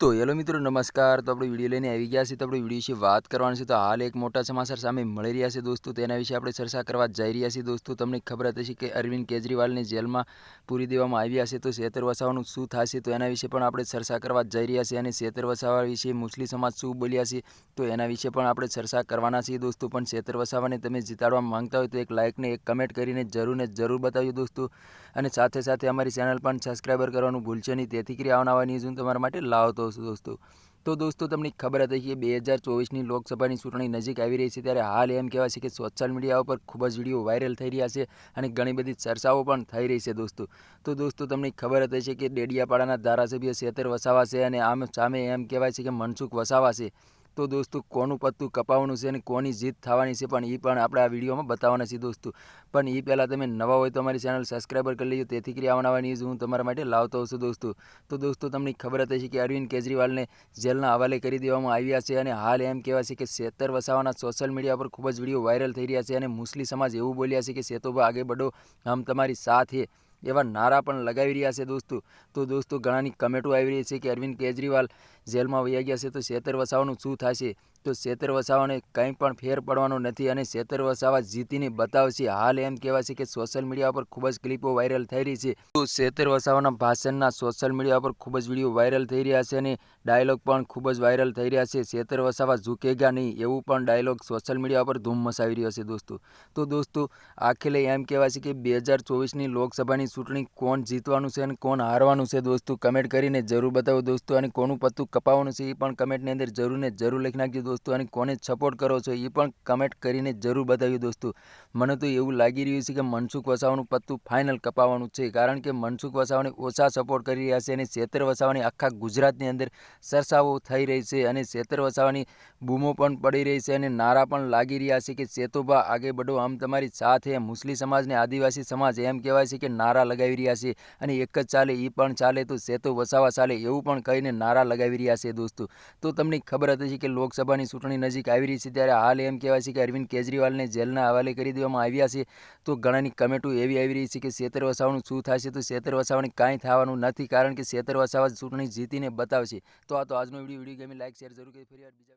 તો હેલો મિત્રો, નમસ્કાર. તો આપણે વીડિયો લઈને આવી ગયા છીએ. તો આપણે વીડિયો વિશે વાત કરવાની છે. તો હાલ એક મોટા સમાચાર સામે મળી રહ્યા છે દોસ્તો. તેના વિશે આપણે ચર્ચા કરવા જઈ રહ્યા છીએ દોસ્તો. તમને ખબર હતી કે અરવિંદ કેજરીવાલને જેલમાં પૂરી દેવામાં આવ્યા છે. તો શેતર વસાવાનું શું થશે તો એના વિશે પણ આપણે ચર્ચા કરવા જઈ રહ્યા છીએ. અને શેતર વસાવા વિશે મુસ્લિમ સમાજ શું બોલ્યા છે તો એના વિશે પણ આપણે ચર્ચા કરવાના છીએ દોસ્તો. પણ શેતર વસાવાને તમે જીતાડવા માંગતા હોય તો એક લાઇકને એક કમેન્ટ કરીને જરૂરને જરૂર બતાવ્યું દોસ્તો. અને સાથે સાથે અમારી ચેનલ પણ સબસ્ક્રાઈબર કરવાનું ભૂલશે નહીં. તેથી કરી આવનાવા ન્યૂઝ હું તમારા માટે લાવતો હશું દોસ્તો. તો દોસ્તો, તમને ખબર હતી કે બે હજાર ચોવીસની લોકસભાની ચૂંટણી નજીક આવી રહી છે, ત્યારે હાલ એમ કહેવાય છે કે સોશિયલ મીડિયા ઉપર ખૂબ જ વીડિયો વાયરલ થઈ રહ્યા છે અને ઘણી બધી ચર્ચાઓ પણ થઈ રહી છે, દોસ્તો. તો દોસ્તો, તમને ખબર હતી છે કે ડેડિયાપાડાના ધારાસભ્ય શેતર વસાવા છે અને આમ સામે એમ કહેવાય છે કે મનસુખ વસાવા છે. તો દોસ્તો, કોનું પત્તું કપાવવાનું છે અને કોની જીત થવાની છે પણ એ પણ આપણે આ વિડીયોમાં બતાવવાના છે દોસ્તો. પણ એ પહેલાં તમે નવા હોય તો અમારી ચેનલ સબસ્ક્રાઈબર કરી લેજો. તેથી કરી આવવાના ન્યૂઝ હું તમારા માટે લાવતો હશું દોસ્તો. તો દોસ્તો, તમને ખબર હતી કે અરવિંદ કેજરીવાલને જેલના હવાલે કરી દેવામાં આવ્યા છે અને હાલ એમ કહેવાય છે કે સેતર વસાવાના સોશિયલ મીડિયા પર ખૂબ જ વીડિયો વાયરલ થઈ રહ્યા છે અને મુસ્લિમ સમાજ એવું બોલ્યા છે કે સેતોભા આગે બઢો આમ તમારી સાથે એવા નારા પણ લગાવી રહ્યા છે દોસ્તો. તો દોસ્તો ઘણાની કમેન્ટો આવી રહી છે કે અરવિંદ કેજરીવાલ જેલમાં વયા ગયા છે તો શેતર વસાવાનું શું થશે? તો શેતર વસાવાને કંઈ પણ ફેર પડવાનો નથી અને શેતર વસાવા જીતીને બતાવશે. હાલ એમ કહેવાય છે કે સોશિયલ મીડિયા પર ખૂબ જ ક્લિપો વાયરલ થઈ રહી છે. તો શેતર વસાવાના ભાષણના સોશિયલ મીડિયા પર ખૂબ જ વીડિયો વાયરલ થઈ રહ્યા છે અને ડાયલોગ પણ ખૂબ જ વાયરલ થઈ રહ્યા છે. શેતર વસાવા ઝૂકેગા નહીં એવું પણ ડાયલોગ સોશિયલ મીડિયા પર ધૂમ મચાવી રહ્યો છે દોસ્તો. તો દોસ્તો, આખેલે એમ કહેવાય છે કે બે હજાર ચોવીસની લોકસભાની ચૂંટણી કોણ જીતવાનું છે અને કોણ હારવાનું છે દોસ્તો? કમેન્ટ કરીને જરૂર બતાવો દોસ્તો. અને કોનું પત્તું કપાવવાનું છે એ પણ કમેન્ટની અંદર જરૂર ને જરૂર લખી નાખજો દોસ્તો. અને કોને સપોર્ટ કરો છો એ પણ કમેન્ટ કરીને જરૂર બતાવ્યું દોસ્તો. મને તો એવું લાગી રહ્યું છે કે મનસુખ વસાવાનું પત્તું ફાઇનલ કપાવવાનું છે. કારણ કે મનસુખ વસાવાને ઓછા સપોર્ટ કરી રહ્યા છે અને શેતર વસાવાની આખા ગુજરાતની અંદર સરસાવો થઈ રહી છે અને શેતર વસાવાની બૂમો પણ પડી રહી છે અને નારા પણ લાગી રહ્યા છે કે ચેતોભા આગે બઢો આમ તમારી સાથે મુસ્લિમ સમાજ ને આદિવાસી સમાજ એમ કહેવાય છે કે નારા લગાવી રહ્યા છે અને એક જ ચાલે એ પણ ચાલે તો સેતુ વસાવા ચાલે એવું પણ કહીને નારા લગાવી રહ્યા છે દોસ્તો. તો તમને ખબર હતી કે લોકસભાની ચૂંટણી નજીક આવી રહી છે ત્યારે હાલ એમ કહેવાય છે કે અરવિંદ કેજરીવાલને જેલના હવાલે કરી દેવામાં આવ્યા છે. તો ઘણાની કમેન્ટો એવી આવી રહી છે કે શેતર વસાવાનું શું થશે? તો શેતર વસાવાને કાંઈ થવાનું નથી કારણ કે શેતર વસાવા ચૂંટણી જીતીને બતાવશે. તો આ તો આજનો video video game like, share જરૂર કરી, ફરી બીજા